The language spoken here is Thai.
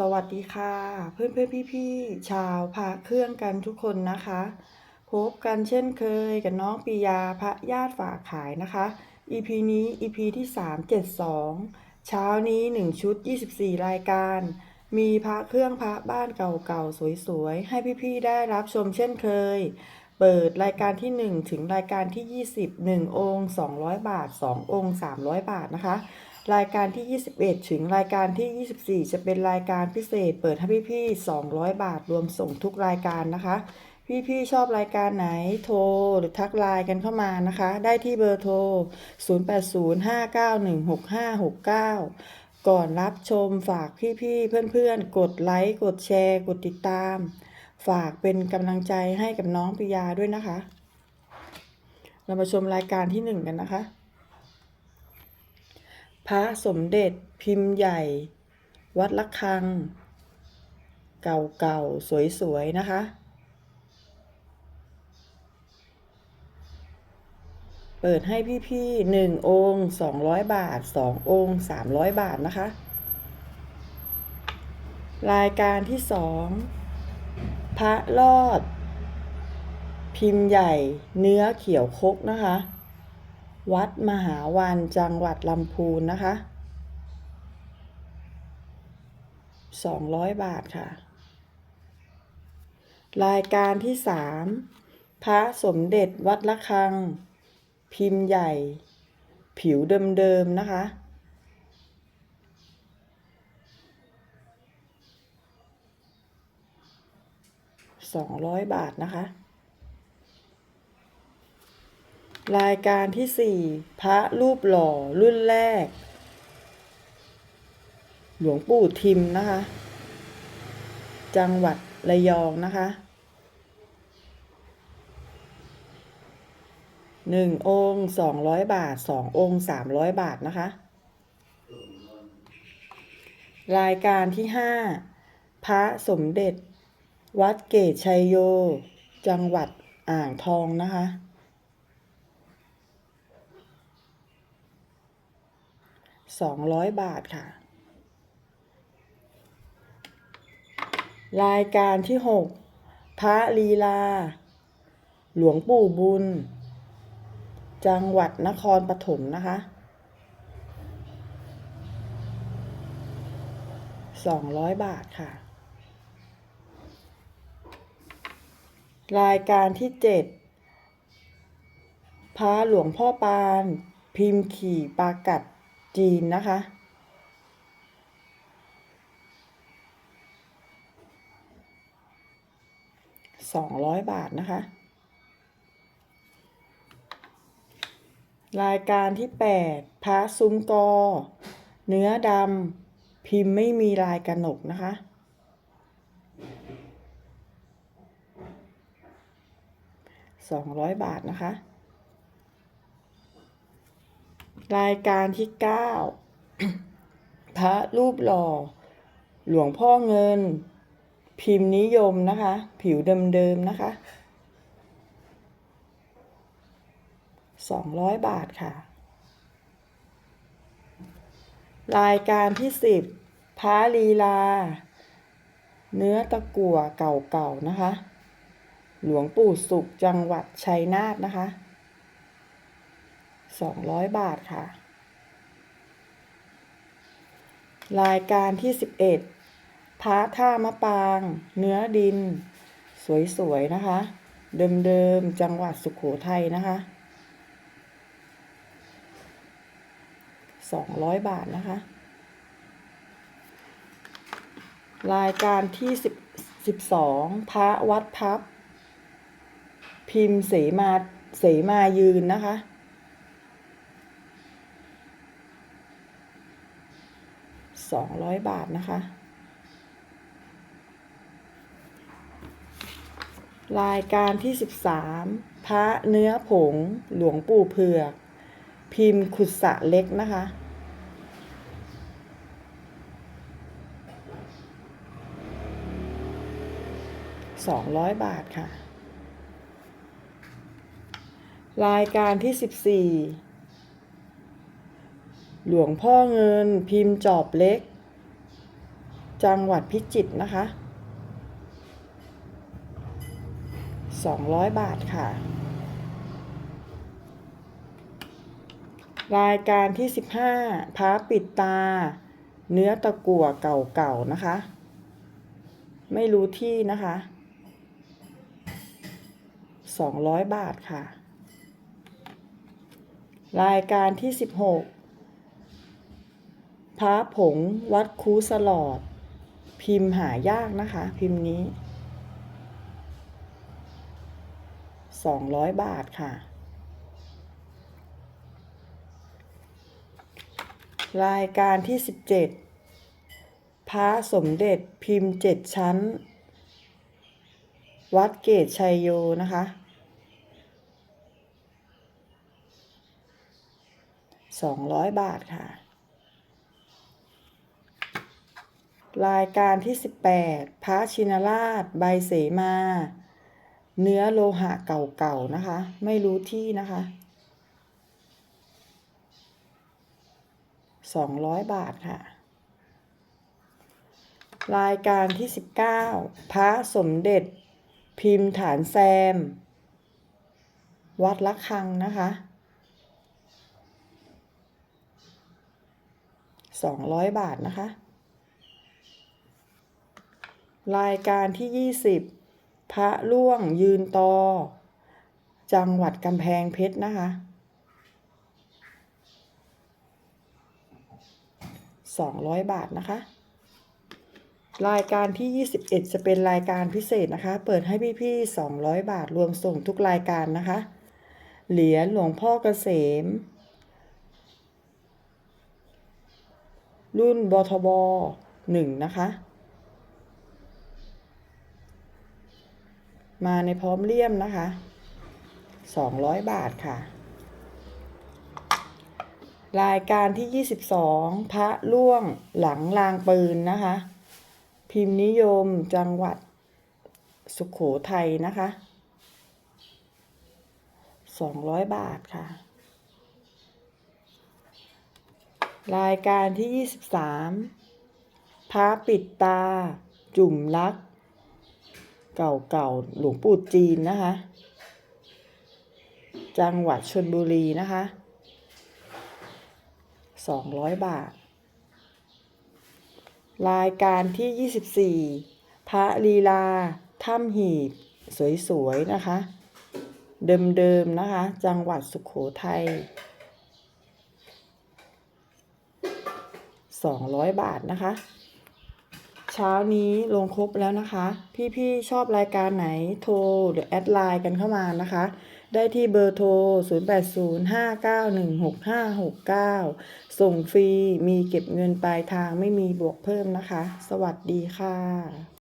สวัสดีค่ะ เพื่อนเพื่อนพี่พี่ๆชาวพระเครื่องกันทุกคนนะคะ พบกันเช่นเคยกับน้องปียาพระญาติฝากขายนะคะ EP นี้ EP ที่372 เช้านี้ 1 ชุด 24 รายการ มีพระเครื่องพระบ้านเก่าๆ สวยๆ ให้พี่ๆ ได้รับชมเช่นเคย เปิดรายการที่ 1 ถึงรายการที่ 20 1 องค์ 200 บาท 2 องค์ 300 บาทนะคะ รายการที่ 21 ถึงรายการที่ 24 จะเป็นรายการพิเศษ เปิดให้พี่ๆ 200 บาทรวมส่งทุกรายการนะคะ พี่ๆ ชอบรายการไหนโทรหรือทักไลน์กันเข้ามานะคะ ได้ที่เบอร์โทร 0805916569 ก่อนรับชมฝากพี่ๆ เพื่อนๆ กดไลค์ กดแชร์ กดติดตาม ฝากเป็นกำลังใจให้กับน้องปิยาด้วยนะคะ เรามาชมรายการที่หนึ่งกันนะคะ พระสมเด็จพิมพ์ใหญ่ วัดละคัง เก่าๆ สวยๆ นะคะ เปิดให้พี่ๆหนึ่งองค์สองร้อยบาทสององค์สามร้อยบาทนะคะ รายการที่สองพระรอด พิมพ์ใหญ่เนื้อเขียวคกนะคะ วัดมหาวันจังหวัดลำพูนนะคะสองร้อยบาทค่ะ รายการที่สามพระสมเด็จวัดละคัง พิมพ์ใหญ่ ผิวเดิมๆนะคะสองร้อยบาทนะคะ รายการที่สี่พระรูปหล่อรุ่นแรก หลวงปู่ทิมนะคะ จังหวัดระยองนะคะหนึ่งองค์สองร้อยบาทสององค์สามร้อยบาทนะคะ รายการที่ห้าพระสมเด็จ วัดเกตชัยโย จังหวัดอ่างทองนะคะ สองร้อยบาทค่ะ รายการที่หกพระลีลา หลวงปู่บุญ จังหวัดนครปฐมนะคะสองร้อยบาทค่ะ รายการที่เจ็ดพระหลวงพ่อปาน พิมพ์ขี่ปากัด จีนนะคะ สองร้อยบาทนะคะ รายการที่แปดพระซุ้มกอ เนื้อดำพิมพ์ไม่มีลายกระหนกนะคะสองร้อยบาทนะคะ รายการที่เก้าพระรูปหล่อ หลวงพ่อเงิน พิมพ์นิยมนะคะ ผิวเดิมๆนะคะสองร้อยบาทค่ะ รายการที่สิบพระลีลา เนื้อตะกั่วเก่าๆนะคะ หลวงปู่สุขจังหวัดชัยนาทนะคะ สองร้อยบาทค่ะ รายการที่สิบเอ็ดพระท่ามะปาง เนื้อดิน สวย ๆ นะคะ เดิม ๆ จังหวัดสุขโขทัยนะคะสองร้อยบาทนะคะ รายการที่สิบสิบสองพระวัดพับ พิมพ์เสมาเสมายืนนะคะ สองร้อยบาทนะคะ รายการที่สิบสามพระเนื้อผงหลวงปู่เผือก พิมพ์ขุดสะเล็กนะคะสองร้อยบาทค่ะ รายการที่สิบสี่ หลวงพ่อเงินพิมพ์จอบเล็ก จังหวัดพิจิตรนะคะ 200 บาทค่ะ รายการที่ 15พ้าปิดตา เนื้อตะกั่วเก่าๆนะคะ ไม่รู้ที่นะคะ 200 บาทค่ะ รายการที่ 16 พ้าผงวัดคูสลอด พิมพ์หายากนะคะ พิมพ์นี้ 200 บาทค่ะ รายการที่ 17 พระสมเด็จพิมพ์เจ็ดชั้น วัดเกตชัยโยนะคะ200บาทค่ะ รายการที่ 18 พระชินราช ใบเสมา เนื้อโลหะเก่าๆนะคะ ไม่รู้ที่นะคะ 200 บาทค่ะ รายการที่ 19 พระสมเด็จ พิมพ์ฐานแซม วัดละคังนะคะ 200 บาทนะคะ รายการที่ 20 พระล่วงยืนตอ จังหวัดกำแพงเพชรนะคะ200บาทนะคะ รายการที่ 21 จะเป็นรายการพิเศษนะคะ เปิดให้พี่ๆ200 บาทรวมส่งทุกรายการนะคะ เหรียญหลวงพ่อเกษม รุ่นบทบ1นะคะ มาในพร้อมเลี่ยมนะคะ200บาทค่ะ รายการที่22พระล่วงหลังรางปืนนะคะ พิมพ์นิยมจังหวัดสุขโขทัยนะคะ200บาทค่ะ รายการที่23พระปิดตา จุ่มลัก เก่าๆหลวงปู่จีนนะคะ จังหวัดชนบุรีนะคะ200บาท รายการที่24พระลีลาถ้ำหีบ สวยๆนะคะ เดิมๆนะคะ จังหวัดสุขโขทัย200บาทนะคะ เช้านี้ลงครบแล้วนะคะ พี่ๆชอบรายการไหนโทรหรือแอดไลน์กันเข้ามานะคะ ได้ที่เบอร์โทร 0805916569 ส่งฟรีมีเก็บเงินปลายทางไม่มีบวกเพิ่มนะคะ สวัสดีค่ะ